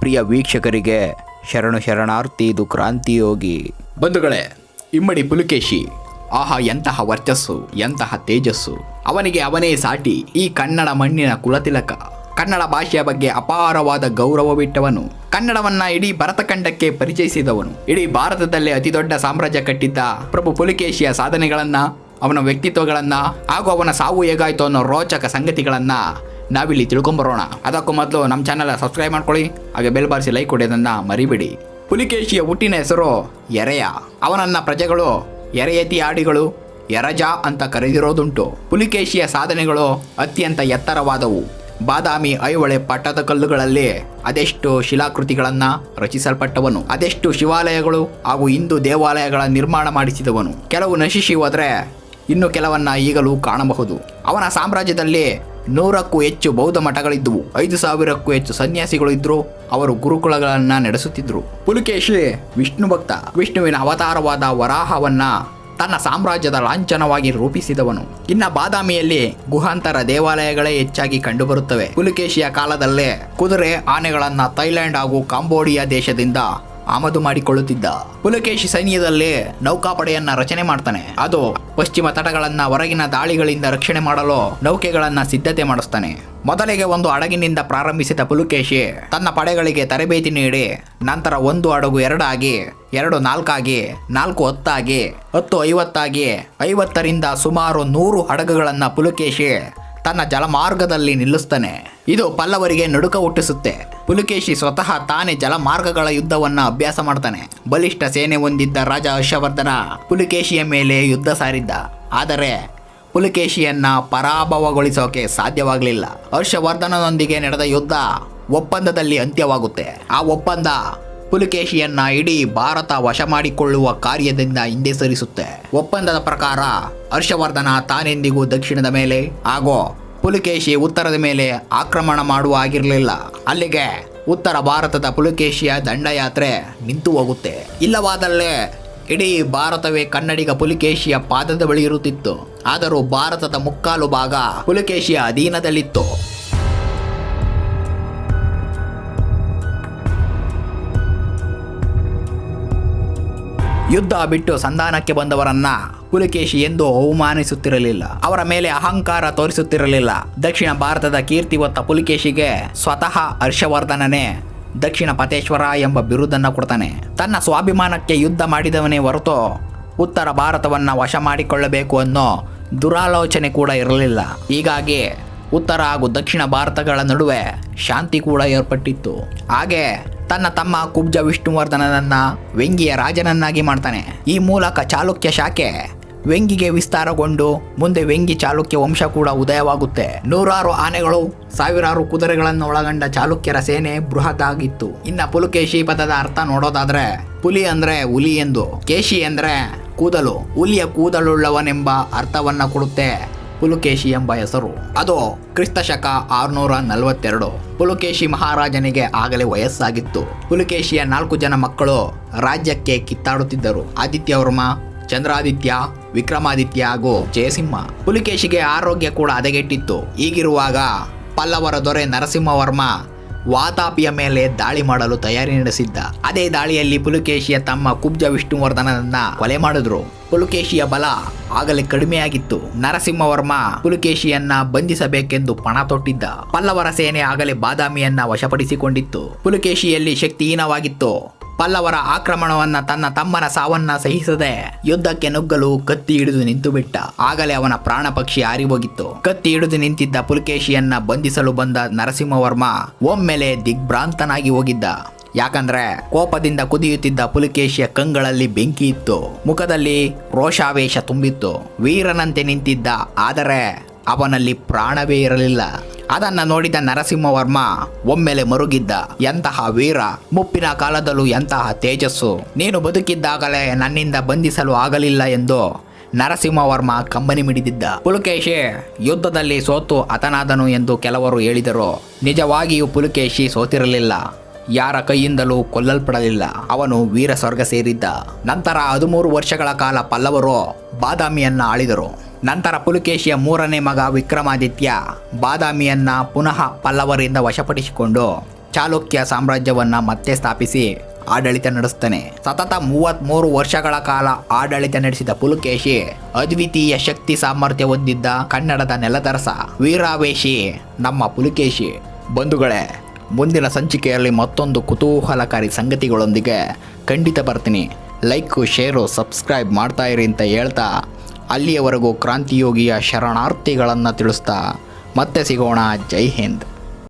ಪ್ರಿಯ ವೀಕ್ಷಕರಿಗೆ ಶರಣು ಶರಣಾರ್ಥಿ, ಇದು ಕ್ರಾಂತಿಯೋಗಿ. ಬಂಧುಗಳೇ, ಇಮ್ಮಡಿ ಪುಲಕೇಶಿ, ಆಹಾ, ಎಂತಹ ವರ್ಚಸ್ಸು, ಎಂತಹ ತೇಜಸ್ಸು. ಅವನಿಗೆ ಅವನೇ ಸಾಟಿ, ಈ ಕನ್ನಡ ಮಣ್ಣಿನ ಕುಲತಿಲಕ. ಕನ್ನಡ ಭಾಷೆಯ ಬಗ್ಗೆ ಅಪಾರವಾದ ಗೌರವವಿಟ್ಟವನು. ಕನ್ನಡವನ್ನ ಇಡೀ ಭರತಖಂಡಕ್ಕೆ ಪರಿಚಯಿಸಿದವನು. ಇಡೀ ಭಾರತದಲ್ಲೇ ಅತಿ ದೊಡ್ಡ ಸಾಮ್ರಾಜ್ಯ ಕಟ್ಟಿದ್ದ ಪ್ರಭು ಪುಲಿಕೇಶಿಯ ಸಾಧನೆಗಳನ್ನ ಅವನ ವ್ಯಕ್ತಿತ್ವಗಳನ್ನು ಹಾಗೂ ಅವನ ಸಾವು ಹೇಗಾಯ್ತು ಅನ್ನೋ ರೋಚಕ ಸಂಗತಿಗಳನ್ನು ನಾವಿಲ್ಲಿ ತಿಳ್ಕೊಂಬರೋಣ. ಅದಕ್ಕೂ ಮೊದಲು ನಮ್ಮ ಚಾನಲ್ ಸಬ್ಸ್ಕ್ರೈಬ್ ಮಾಡ್ಕೊಳ್ಳಿ, ಹಾಗೆ ಬೆಲ್ ಬಾರಿಸಿ ಲೈಕ್ ಕೊಡೋದನ್ನ ಮರಿಬೇಡಿ. ಪುಲಿಕೇಶಿಯ ಹುಟ್ಟಿನ ಹೆಸರು ಎರೆಯ. ಅವನನ್ನ ಪ್ರಜೆಗಳು ಎರೆಯತಿ ಆಡಿಗಳು, ಎರಜಾ ಅಂತ ಕರೆದಿರೋದುಂಟು. ಪುಲಿಕೇಶಿಯ ಸಾಧನೆಗಳು ಅತ್ಯಂತ ಎತ್ತರವಾದವು. ಬಾದಾಮಿ ಐಹೊಳೆ ಪಟ್ಟದ ಕಲ್ಲುಗಳಲ್ಲಿ ಅದೆಷ್ಟು ಶಿಲಾಕೃತಿಗಳನ್ನು ರಚಿಸಲ್ಪಟ್ಟವನು. ಅದೆಷ್ಟು ಶಿವಾಲಯಗಳು ಹಾಗೂ ಹಿಂದೂ ದೇವಾಲಯಗಳ ನಿರ್ಮಾಣ ಮಾಡಿಸಿದವನು. ಕೆಲವು ನಶಿಸಿ ಹೋದ್ರೆ ಇನ್ನು ಕೆಲವನ್ನ ಈಗಲೂ ಕಾಣಬಹುದು. ಅವನ ಸಾಮ್ರಾಜ್ಯದಲ್ಲಿ ನೂರಕ್ಕೂ ಹೆಚ್ಚು ಬೌದ್ಧ ಮಠಗಳಿದ್ದವು. ಐದು ಸಾವಿರಕ್ಕೂ ಹೆಚ್ಚು ಸನ್ಯಾಸಿಗಳು ಇದ್ರು ಅವರು ಗುರುಕುಲಗಳನ್ನ ನಡೆಸುತ್ತಿದ್ರು. ಪುಲಿಕೇಶಿ, ವಿಷ್ಣು ಭಕ್ತ. ವಿಷ್ಣುವಿನ ಅವತಾರವಾದ ವರಾಹವನ್ನ ತನ್ನ ಸಾಮ್ರಾಜ್ಯದ ಲಾಂಛನವಾಗಿ ರೂಪಿಸಿದವನು. ಇನ್ನ ಬಾದಾಮಿಯಲ್ಲಿ ಗುಹಾಂತರ ದೇವಾಲಯಗಳೇ ಹೆಚ್ಚಾಗಿ ಕಂಡುಬರುತ್ತವೆ. ಪುಲಿಕೇಶಿಯ ಕಾಲದಲ್ಲೇ ಕುದುರೆ ಆನೆಗಳನ್ನ ಥೈಲ್ಯಾಂಡ್ ಹಾಗೂ ಕಾಂಬೋಡಿಯಾ ದೇಶದಿಂದ ಆಮದು ಮಾಡಿಕೊಳ್ಳುತ್ತಿದ್ದ. ಪುಲಕೇಶಿ ಸೈನ್ಯದಲ್ಲಿ ನೌಕಾಪಡೆಯನ್ನ ರಚನೆ ಮಾಡ್ತಾನೆ. ಅದು ಪಶ್ಚಿಮ ತಟಗಳನ್ನ ಹೊರಗಿನ ದಾಳಿಗಳಿಂದ ರಕ್ಷಣೆ ಮಾಡಲು ನೌಕೆಗಳನ್ನ ಸಿದ್ಧತೆ ಮಾಡಿಸ್ತಾನೆ. ಮೊದಲಿಗೆ ಒಂದು ಹಡಗಿನಿಂದ ಪ್ರಾರಂಭಿಸಿದ ಪುಲಕೇಶಿ ತನ್ನ ಪಡೆಗಳಿಗೆ ತರಬೇತಿ ನೀಡಿ, ನಂತರ ಒಂದು ಹಡಗು ಎರಡಾಗಿ, ಎರಡು ನಾಲ್ಕಾಗಿ, ನಾಲ್ಕು ಹತ್ತಾಗಿ, ಹತ್ತು ಐವತ್ತಾಗಿ, ಐವತ್ತರಿಂದ ಸುಮಾರು ನೂರು ಹಡಗುಗಳನ್ನು ಪುಲಕೇಶಿ ತನ್ನ ಜಲಮಾರ್ಗದಲ್ಲಿ ನಿಲ್ಲಿಸ್ತಾನೆ ಇದು ಪಲ್ಲವರಿಗೆ ನಡುಕ ಹುಟ್ಟಿಸುತ್ತೆ. ಪುಲಕೇಶಿ ಸ್ವತಃ ತಾನೇ ಜಲಮಾರ್ಗಗಳ ಯುದ್ಧವನ್ನ ಅಭ್ಯಾಸ ಮಾಡ್ತಾನೆ. ಬಲಿಷ್ಠ ಸೇನೆ ಹೊಂದಿದ್ದ ರಾಜ ಹರ್ಷವರ್ಧನ ಪುಲಕೇಶಿಯ ಮೇಲೆ ಯುದ್ಧ ಸಾರಿದ್ದ. ಆದರೆ ಪುಲಕೇಶಿಯನ್ನ ಪರಾಭವಗೊಳಿಸೋಕೆ ಸಾಧ್ಯವಾಗಲಿಲ್ಲ. ಹರ್ಷವರ್ಧನನೊಂದಿಗೆ ನಡೆದ ಯುದ್ಧ ಒಪ್ಪಂದದಲ್ಲಿ ಅಂತ್ಯವಾಗುತ್ತೆ. ಆ ಒಪ್ಪಂದ ಪುಲಕೇಶಿಯನ್ನ ಇಡೀ ಭಾರತ ವಶ ಮಾಡಿಕೊಳ್ಳುವ ಕಾರ್ಯದಿಂದ ಹಿಂದೆ ಸರಿಸುತ್ತೆ. ಒಪ್ಪಂದದ ಪ್ರಕಾರ ಹರ್ಷವರ್ಧನ ತಾನೆಂದಿಗೂ ದಕ್ಷಿಣದ ಮೇಲೆ ಹಾಗೂ ಪುಲಿಕೇಶಿ ಉತ್ತರದ ಮೇಲೆ ಆಕ್ರಮಣ ಮಾಡುವ ಆಗಿರಲಿಲ್ಲ ಅಲ್ಲಿಗೆ ಉತ್ತರ ಭಾರತದ ಪುಲಿಕೇಶಿಯ ದಂಡಯಾತ್ರೆ ನಿಂತು ಹೋಗುತ್ತೆ. ಇಲ್ಲವಾದಲ್ಲೇ ಇಡೀ ಭಾರತವೇ ಕನ್ನಡಿಗ ಪುಲಿಕೇಶಿಯ ಪಾದದ ಬಳಿ ಇರುತ್ತಿತ್ತು. ಆದರೂ ಭಾರತದ ಮುಕ್ಕಾಲು ಭಾಗ ಪುಲಿಕೇಶಿಯ ಅಧೀನದಲ್ಲಿತ್ತು. ಯುದ್ಧ ಬಿಟ್ಟು ಸಂಧಾನಕ್ಕೆ ಬಂದವರನ್ನ ಪುಲಿಕೇಶಿ ಎಂದು ಅವಮಾನಿಸುತ್ತಿರಲಿಲ್ಲ. ಅವರ ಮೇಲೆ ಅಹಂಕಾರ ತೋರಿಸುತ್ತಿರಲಿಲ್ಲ. ದಕ್ಷಿಣ ಭಾರತದ ಕೀರ್ತಿ ಹೊತ್ತ ಪುಲಿಕೇಶಿಗೆ ಸ್ವತಃ ಹರ್ಷವರ್ಧನನೇ ದಕ್ಷಿಣ ಪತೇಶ್ವರ ಎಂಬ ಬಿರುದನ್ನ ಕೊಡ್ತಾನೆ. ತನ್ನ ಸ್ವಾಭಿಮಾನಕ್ಕೆ ಯುದ್ಧ ಮಾಡಿದವನೇ ಹೊರತು ಉತ್ತರ ಭಾರತವನ್ನ ವಶ ಮಾಡಿಕೊಳ್ಳಬೇಕು ಅನ್ನೋ ದುರಾಲೋಚನೆ ಕೂಡ ಇರಲಿಲ್ಲ. ಹೀಗಾಗಿ ಉತ್ತರ ಹಾಗೂ ದಕ್ಷಿಣ ಭಾರತಗಳ ನಡುವೆ ಶಾಂತಿ ಕೂಡ ಏರ್ಪಟ್ಟಿತ್ತು. ಹಾಗೆ ತನ್ನ ತಮ್ಮ ಕುಬ್ಜ ವಿಷ್ಣುವರ್ಧನನನ್ನ ವೆಂಗಿಯ ರಾಜನನ್ನಾಗಿ ಮಾಡ್ತಾನೆ. ಈ ಮೂಲಕ ಚಾಲುಕ್ಯ ಶಾಖೆ ವೆಂಗಿಗೆ ವಿಸ್ತಾರಗೊಂಡು ಮುಂದೆ ವೆಂಗಿ ಚಾಲುಕ್ಯ ವಂಶ ಕೂಡ ಉದಯವಾಗುತ್ತೆ. ನೂರಾರು ಆನೆಗಳು, ಸಾವಿರಾರು ಕುದುರೆಗಳನ್ನು ಒಳಗೊಂಡ ಚಾಲುಕ್ಯರ ಸೇನೆ ಬೃಹತ್ ಆಗಿತ್ತು ಇನ್ನ ಪುಲುಕೇಶಿ ಪದದ ಅರ್ಥ ನೋಡೋದಾದ್ರೆ ಪುಲಿ ಅಂದ್ರೆ ಹುಲಿ ಎಂದು, ಕೇಶಿ ಅಂದ್ರೆ ಕೂದಲು, ಹುಲಿಯ ಕೂದಲುಳ್ಳವನೆಂಬ ಅರ್ಥವನ್ನ ಕೊಡುತ್ತೆ. ಪುಲಕೇಶಿ ಎಂಬ ಹೆಸರು. ಅದು ಕ್ರಿಸ್ತ ಶಕ ಆರುನೂರ ನಲವತ್ತೆರಡು. ಪುಲುಕೇಶಿ ಮಹಾರಾಜನಿಗೆ ಆಗಲೇ ವಯಸ್ಸಾಗಿತ್ತು. ಪುಲುಕೇಶಿಯ ನಾಲ್ಕು ಜನ ಮಕ್ಕಳು ರಾಜ್ಯಕ್ಕೆ ಕಿತ್ತಾಡುತ್ತಿದ್ದರು. ಆದಿತ್ಯವರ್ಮ ಚಂದ್ರಾದಿತ್ಯ, ವಿಕ್ರಮಾದಿತ್ಯ ಹಾಗೂ ಜಯಸಿಂಹ. ಪುಲಿಕೇಶಿಗೆ ಆರೋಗ್ಯ ಕೂಡ ಹದಗೆಟ್ಟಿತ್ತು. ಹೀಗಿರುವಾಗ ಪಲ್ಲವರ ದೊರೆ ನರಸಿಂಹವರ್ಮ ವಾತಾಪಿಯ ಮೇಲೆ ದಾಳಿ ಮಾಡಲು ತಯಾರಿ ನಡೆಸಿದ್ದ. ಅದೇ ದಾಳಿಯಲ್ಲಿ ಪುಲಕೇಶಿಯ ತಮ್ಮ ಕುಬ್ಜ ವಿಷ್ಣುವರ್ಧನನನ್ನ ಕೊಲೆ ಮಾಡಿದ್ರು. ಪುಲಕೇಶಿಯ ಬಲ ಆಗಲೇ ಕಡಿಮೆಯಾಗಿತ್ತು. ನರಸಿಂಹವರ್ಮ ಪುಲಕೇಶಿಯನ್ನ ಬಂಧಿಸಬೇಕೆಂದು ಪಣ ತೊಟ್ಟಿದ್ದ. ಪಲ್ಲವರ ಸೇನೆ ಆಗಲೇ ಬಾದಾಮಿಯನ್ನ ವಶಪಡಿಸಿಕೊಂಡಿತ್ತು. ಪುಲಕೇಶಿಯಲ್ಲಿ ಶಕ್ತಿಹೀನವಾಗಿತ್ತು. ಪಲ್ಲವರ ಆಕ್ರಮಣವನ್ನ ತನ್ನ ತಮ್ಮನ ಸಾವನ್ನ ಸಹಿಸದೆ ಯುದ್ಧಕ್ಕೆ ನುಗ್ಗಲು ಕತ್ತಿ ಹಿಡಿದು ನಿಂತು ಬಿಟ್ಟ ಆಗಲೇ ಅವನ ಪ್ರಾಣ ಪಕ್ಷಿ ಹಾರಿಹೋಗಿತ್ತು ಕತ್ತಿ ಹಿಡಿದು ನಿಂತಿದ್ದ ಪುಲಕೇಶಿಯನ್ನ ಬಂಧಿಸಲು ಬಂದ ನರಸಿಂಹವರ್ಮ ಒಮ್ಮೆಲೆ ದಿಗ್ಭ್ರಾಂತನಾಗಿ ಹೋಗಿದ್ದ. ಯಾಕಂದ್ರೆ ಕೋಪದಿಂದ ಕುದಿಯುತ್ತಿದ್ದ ಪುಲಕೇಶಿಯ ಕಂಗಳಲ್ಲಿ ಬೆಂಕಿ ಇತ್ತು. ಮುಖದಲ್ಲಿ ರೋಷಾವೇಶ ತುಂಬಿತ್ತು. ವೀರನಂತೆ ನಿಂತಿದ್ದ, ಆದರೆ ಅವನಲ್ಲಿ ಪ್ರಾಣವೇ ಇರಲಿಲ್ಲ. ಅದನ್ನ ನೋಡಿದ ನರಸಿಂಹವರ್ಮ ಒಮ್ಮೆಲೆ ಮರುಗಿದ್ದ. ಎಂತಹ ವೀರ, ಮುಪ್ಪಿನ ಕಾಲದಲ್ಲೂ ಎಂತಹ ತೇಜಸ್ಸು. ನೀನು ಬದುಕಿದ್ದಾಗಲೇ ನನ್ನಿಂದ ಬಂಧಿಸಲು ಆಗಲಿಲ್ಲ ಎಂದು ನರಸಿಂಹವರ್ಮ ಕಂಬನಿ ಮಿಡಿದಿದ್ದ. ಪುಲಕೇಶಿ ಯುದ್ಧದಲ್ಲಿ ಸೋತು ಹತನಾದನು ಎಂದು ಕೆಲವರು ಹೇಳಿದರು. ನಿಜವಾಗಿಯೂ ಪುಲಕೇಶಿ ಸೋತಿರಲಿಲ್ಲ. ಯಾರ ಕೈಯಿಂದಲೂ ಕೊಲ್ಲಲ್ಪಡಲಿಲ್ಲ. ಅವನು ವೀರ ಸ್ವರ್ಗ ಸೇರಿದ್ದ. ನಂತರ ಹದಿಮೂರು ವರ್ಷಗಳ ಕಾಲ ಪಲ್ಲವರು ಬಾದಾಮಿಯನ್ನ ಆಳಿದರು. ನಂತರ ಪುಲಕೇಶಿಯ ಮೂರನೇ ಮಗ ವಿಕ್ರಮಾದಿತ್ಯ ಬಾದಾಮಿಯನ್ನ ಪುನಃ ಪಲ್ಲವರಿಂದ ವಶಪಡಿಸಿಕೊಂಡು ಚಾಲುಕ್ಯ ಸಾಮ್ರಾಜ್ಯವನ್ನ ಮತ್ತೆ ಸ್ಥಾಪಿಸಿ ಆಡಳಿತ ನಡೆಸ್ತಾನೆ. ಸತತ ಮೂವತ್ಮೂರು ವರ್ಷಗಳ ಕಾಲ ಆಡಳಿತ ನಡೆಸಿದ ಪುಲಕೇಶಿ ಅದ್ವಿತೀಯ ಶಕ್ತಿ ಸಾಮರ್ಥ್ಯ ಹೊಂದಿದ್ದ ಕನ್ನಡದ ನೆಲದರಸ ವೀರಾವೇಶಿ. ನಮ್ಮ ಪುಲಕೇಶಿ, ಬಂಧುಗಳೇ, ಮುಂದಿನ ಸಂಚಿಕೆಯಲ್ಲಿ ಮತ್ತೊಂದು ಕುತೂಹಲಕಾರಿ ಸಂಗತಿಗಳೊಂದಿಗೆ ಖಂಡಿತ ಬರ್ತೀನಿ. ಲೈಕು, ಶೇರು, ಸಬ್ಸ್ಕ್ರೈಬ್ ಮಾಡ್ತಾ ಇರಿ ಅಂತ ಹೇಳ್ತಾ ಅಲ್ಲಿಯವರೆಗೂ ಕ್ರಾಂತಿಯೋಗಿಯ ಶರಣಾರ್ಥಿಗಳನ್ನು ತಿಳಿಸ್ತಾ ಮತ್ತೆ ಸಿಗೋಣ. ಜೈ ಹಿಂದ್.